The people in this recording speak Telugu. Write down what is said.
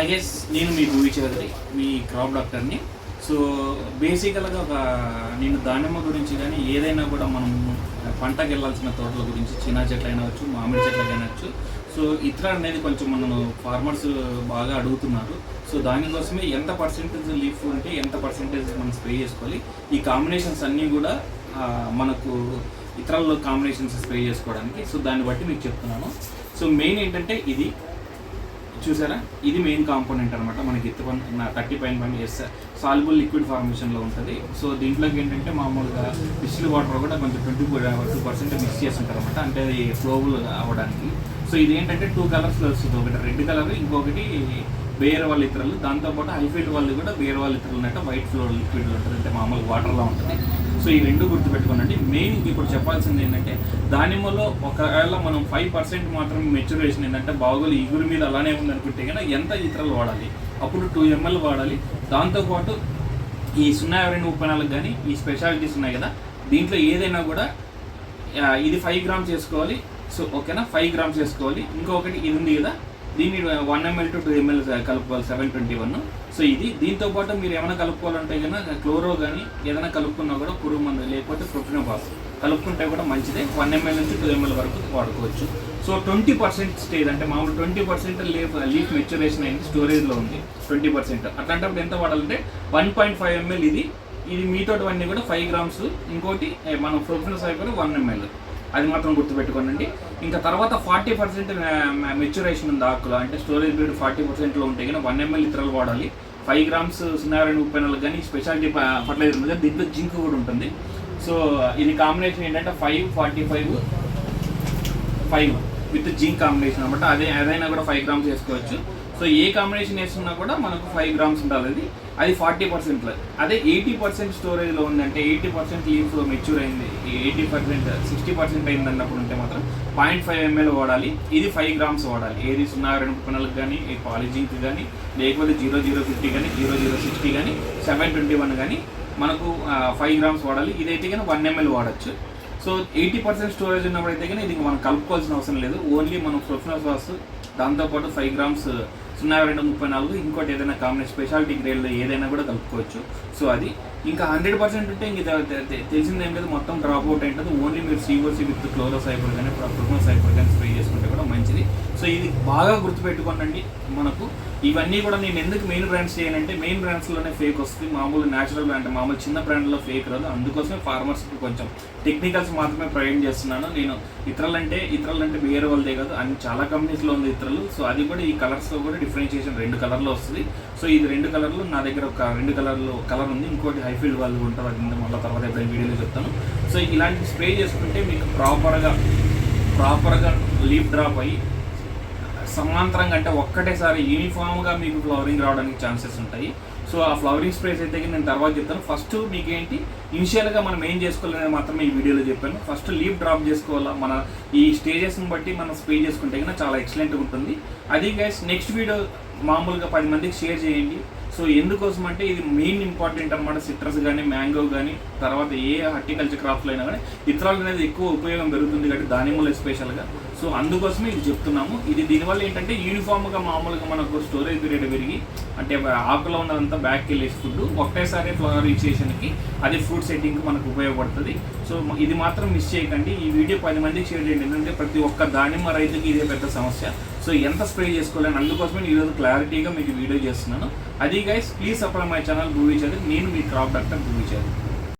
ఐ గెస్ నేను మీ భూమి చౌదరి మీ క్రాప్ డాక్టర్ని సో బేసికల్గా ఒక నేను దానిమ్మ గురించి కానీ ఏదైనా కూడా మనం పంటకు వెళ్ళాల్సిన తోటల గురించి చిన్న చెట్లు అయినవచ్చు మామిడి చెట్లు అయినవచ్చు సో ఇతర అనేది కొంచెం మనం ఫార్మర్స్ బాగా అడుగుతున్నారు. సో దానికోసమే ఎంత పర్సెంటేజ్ లీఫ్ ఉంటే ఎంత పర్సెంటేజ్ మనం స్ప్రే చేసుకోవాలి. ఈ కాంబినేషన్స్ అన్నీ కూడా మనకు ఇతరుల కాంబినేషన్స్ స్ప్రే చేసుకోవడానికి. సో దాన్ని బట్టి మీకు చెప్తున్నాను. సో మెయిన్ ఏంటంటే ఇది చూసారా? ఇది మెయిన్ కాంపోనెంట్ అనమాట మనకి ఎత్తు థర్టీ పైన పైన ఎస్ సాల్బుల్ లిక్విడ్ ఫార్మేషన్లో ఉంటుంది. సో దీంట్లోకి ఏంటంటే మామూలుగా డిస్టిల్ వాటర్ కూడా కొంచెం ట్వంటీ టూ పర్సెంట్ మిక్స్ చేస్తుంటారు అనమాట అంటే అది ఫ్లోబుల్ అవ్వడానికి సో ఇది ఏంటంటే టూ కలర్స్లో వస్తుంది. ఒకటి రెడ్ కలర్ ఇంకొకటి వేరే వాళ్ళ ఇతరులు. దాంతోపాటు హైఫైట్ వాళ్ళు కూడా వేరే వాళ్ళ ఇతరులు ఉన్నట్టు వైట్ ఫ్లోర్ లిక్విడ్ ఉంటుంది. అంటే మామూలు వాటర్లో ఉంటుంది. సో ఈ రెండు గుర్తుపెట్టుకోనండి. మెయిన్ ఇప్పుడు చెప్పాల్సింది ఏంటంటే దానిమ్మలో ఒకవేళ మనం ఫైవ్ పర్సెంట్ మాత్రం మెచ్యూరేషన్ ఏంటంటే బాగోలు ఇగురు మీద అలానే ఉందనుకుంటే కనుక ఎంత ఇతరులు వాడాలి? అప్పుడు టూ ఎంఎల్ వాడాలి. దాంతోపాటు ఈ సున్నా రెండు ముప్పై నాలుగు కానీ ఈ స్పెషాలిటీస్ ఉన్నాయి కదా దీంట్లో ఏదైనా కూడా ఇది ఫైవ్ గ్రామ్స్ వేసుకోవాలి సో ఓకేనా? ఫైవ్ గ్రామ్స్ వేసుకోవాలి ఇంకొకటి ఇది ఉంది కదా దీన్ని one ml to two ml కలుపుకోవాలి సెవెన్ ట్వంటీ వన్ సో ఇది దీంతో పాటు మీరు ఏమైనా కలుపుకోవాలంటే కనుక క్లోరో కానీ ఏదైనా కలుపుకున్నా కూడా పురుగు మందు లేకపోతే ప్రొఫినోబాస్ కలుపుకుంటే కూడా మంచిదే. వన్ ఎంఎల్ నుంచి టూ ఎంఎల్ వరకు వాడుకోవచ్చు. సో ట్వంటీ పర్సెంట్ స్టేజ్ అంటే మామూలు twenty percent leaf leaf maturation అయింది స్టోరేజ్లో ఉంది ట్వంటీ పర్సెంట్ అట్లాంటప్పుడు ఎంత వాడాలంటే వన్ పాయింట్ ఫైవ్ ఎంఎల్ ఇది. ఇది మీతోటివన్నీ కూడా ఫైవ్ గ్రామ్స్ ఇంకోటి మనం ప్రొఫెషనల్స్ అయిపోయి వన్ ఎంఎల్ అది మాత్రం గుర్తుపెట్టుకోనండి. ఇంకా తర్వాత ఫార్టీ పర్సెంట్ మెచ్యురేషన్ ఉంది ఆకులో. అంటే స్టోరేజ్ పీరియడ్ ఫార్టీ పర్సెంట్లో ఉంటే కానీ వన్ ఎంఎల్ ఇతరులు వాడాలి. ఫైవ్ గ్రామ్స్ సున్నా రెండు ముప్పై నాలుగు కానీ స్పెషాలిటీ ఫర్టిలైజర్ ఉంది. కానీ దీంట్లో జింక్ కూడా ఉంటుంది. సో ఇది కాంబినేషన్ ఏంటంటే five forty five five with zinc combination అనమాట. అదే ఏదైనా కూడా ఫైవ్ గ్రామ్స్ వేసుకోవచ్చు. సో ఏ కాంబినేషన్ వేసుకున్నా కూడా మనకు ఫైవ్ గ్రామ్స్ ఉండాలి అది. అది ఫార్టీ పర్సెంట్ అదే ఎయిటీ పర్సెంట్ స్టోరేజ్లో ఉందంటే ఎయిటీ పర్సెంట్ లీవ్స్లో మెచ్యూర్ అయింది. ఎయిటీ పర్సెంట్ సిక్స్టీ పర్సెంట్ అయింది అన్నప్పుడు ఉంటే మాత్రం పాయింట్ ఫైవ్ ఎంఎల్ వాడాలి. ఇది ఫైవ్ గ్రామ్స్ వాడాలి. ఏది సున్నా రెండు ముప్పై కానీ ఈ పాలిజింక్ కానీ లేకపోతే జీరో జీరో ఫిఫ్టీ కానీ జీరో జీరో సిక్స్టీ కానీ సెవెన్ ట్వంటీ వన్ కానీ మనకు ఫైవ్ గ్రామ్స్ వాడాలి. ఇదైతే కానీ వన్ ఎంఎల్ వాడచ్చు. సో ఎయిటీ పర్సెంట్ స్టోరేజ్ ఉన్నప్పుడు అయితే కానీ ఇది మనం కలుపుకోవాల్సిన అవసరం లేదు. ఓన్లీ మనం ప్రొఫెషనల్ సాస్ దాంతోపాటు ఫైవ్ గ్రామ్స్ సున్నా రెండు ముప్పై నాలుగు ఇంకోటి ఏదైనా కాంబినేషన్ స్పెషాలిటీ గ్రేడ్లో ఏదైనా కూడా కలుపుకోవచ్చు. సో అది ఇంకా హండ్రెడ్ పర్సెంట్ ఉంటే ఇంక తెలిసిందేం లేదు మొత్తం డ్రాప్ అవుట్ అయింటుంది ఓన్లీ మీరు సిఓసి విత్ క్లోరో సైపర్ కానీ ప్రొఫెషనల్ సైపర్ కానీ స్ప్రే చేసుకుంటే సో ఇది బాగా గుర్తుపెట్టుకోనండి మనకు. ఇవన్నీ కూడా నేను ఎందుకు మెయిన్ బ్రాండ్స్ చేయాలంటే మెయిన్ బ్రాండ్స్లోనే ఫేక్ వస్తుంది. మామూలు నేచురల్ బ్రాండ్ మామూలు చిన్న బ్రాండ్లో ఫేక్ రాదు. అందుకోసమే ఫార్మర్స్కి కొంచెం టెక్నికల్స్ మాత్రమే ప్రొవైడ్ చేస్తున్నాను. నేను ఇతరులంటే ఇతరులంటే వేరే వాళ్ళదే కాదు. అన్ని చాలా కంపెనీస్లో ఉంది ఇతరులు. సో అది కూడా ఈ కలర్స్లో కూడా డిఫరెన్షియేషన్ రెండు కలర్లో వస్తుంది. సో ఇది రెండు కలర్లు నా దగ్గర ఒక రెండు కలర్లో కలర్ ఉంది. ఇంకోటి హైఫీల్డ్ వాళ్ళు ఉంటారు. అది మళ్ళీ తర్వాత ఎప్పుడైనా వీడియోలో చెప్తాను. సో ఇలాంటి స్ప్రే చేసుకుంటే మీకు ప్రాపర్గా ప్రాపర్గా లీఫ్ డ్రాప్ అయ్యి సమాంతరంగా అంటే ఒక్కటేసారి యూనిఫామ్గా మీకు ఫ్లవరింగ్ రావడానికి ఛాన్సెస్ ఉంటాయి. సో ఆ ఫ్లవరింగ్ స్ప్రేస్ అయితే నేను తర్వాత చెప్తాను. ఫస్ట్ మీకు ఏంటి ఇనిషియల్గా మనం ఏం చేసుకోవాలనేది మాత్రమే ఈ వీడియోలో చెప్పాను. ఫస్ట్ లీవ్ డ్రాప్ చేసుకోవాలా? మన ఈ స్టేజెస్ని బట్టి మనం స్ప్రే చేసుకుంటే కన్నా చాలా ఎక్సలెంట్గా ఉంటుంది. అది గైస్ నెక్స్ట్ వీడియో మామూలుగా పది మందికి షేర్ చేయండి. సో ఎందుకోసం అంటే ఇది మెయిన్ ఇంపార్టెంట్ అనమాట సిట్రస్ కానీ మ్యాంగో కానీ తర్వాత ఏ హార్టికల్చర్ క్రాప్స్లో అయినా కానీ ఇతరాలు అనేది ఎక్కువ ఉపయోగం పెరుగుతుంది కాబట్టి దానిమ్మలు స్పెషల్గా సో అందుకోసమే ఇది చెప్తున్నాము. ఇది దీనివల్ల ఏంటంటే యూనిఫామ్గా మామూలుగా మనకు స్టోరేజ్ పీరియడ్ పెరిగి అంటే ఆకులో ఉన్నదంతా బ్యాక్కి వెళ్ళేసి ఫుడ్ ఒకటేసారి ఫ్లవర్ ఇచ్చేషన్కి అది ఫ్రూట్ సెట్టింగ్కి మనకు ఉపయోగపడుతుంది. సో ఇది మాత్రం మిస్ చేయకండి. ఈ వీడియో పది మందికి షేర్ చేయండి. ఎందుకంటే ప్రతి ఒక్క దానిమ్మ రైతుకి ఇదే పెద్ద సమస్య. సో ఎంత స్ప్రే చేసుకోవాలని అందుకోసమే ఈరోజు క్లారిటీగా మీకు వీడియో చేస్తున్నాను. అది guys please support my channel Bhoomi చదివి నేను మీ క్రాప్ డాక్టర్ భూమి చదివి